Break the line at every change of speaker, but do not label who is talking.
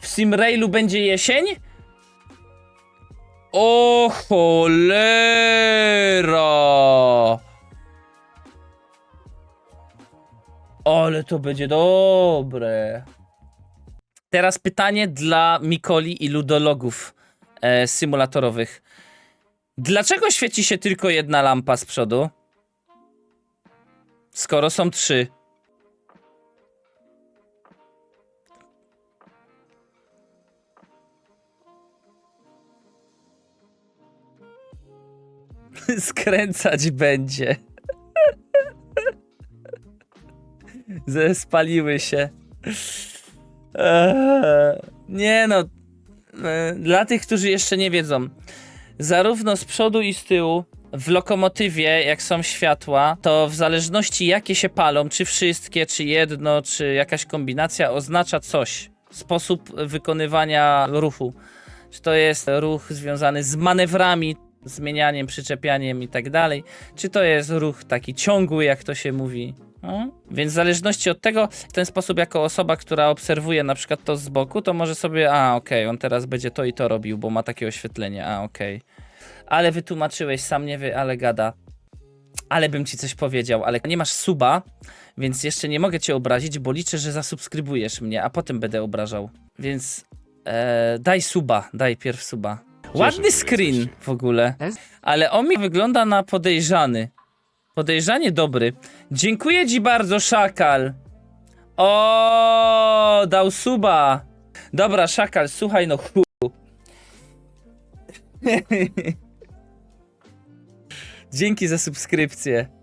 w Simrailu będzie jesień? O cholera! Ale to będzie dobre. Teraz pytanie dla Mikoli i ludologów e, symulatorowych. Dlaczego świeci się tylko jedna lampa z przodu? Skoro są trzy. Skręcać będzie. Zespaliły się. Eee, nie no. E, Dla tych, którzy jeszcze nie wiedzą. Zarówno z przodu i z tyłu w lokomotywie, jak są światła, to w zależności jakie się palą, czy wszystkie, czy jedno, czy jakaś kombinacja, oznacza coś. Sposób wykonywania ruchu. Czy to jest ruch związany z manewrami, zmienianiem, przyczepianiem i tak dalej, czy to jest ruch taki ciągły, jak to się mówi. No. Więc w zależności od tego, w ten sposób jako osoba, która obserwuje na przykład to z boku, to może sobie, a okej, on teraz będzie to i to robił, bo ma takie oświetlenie, a okej. Ale wytłumaczyłeś, sam nie wie, ale gada. Ale bym ci coś powiedział, ale nie masz suba, więc jeszcze nie mogę cię obrazić, bo liczę, że zasubskrybujesz mnie, a potem będę obrażał. Więc e, daj suba, daj pierw suba. Ładny screen w ogóle, ale on mi wygląda na podejrzany. Podejrzanie dobry. Dziękuję ci bardzo, Szakal. O, dał suba. Dobra, Szakal, słuchaj no chu. Dzięki za subskrypcję.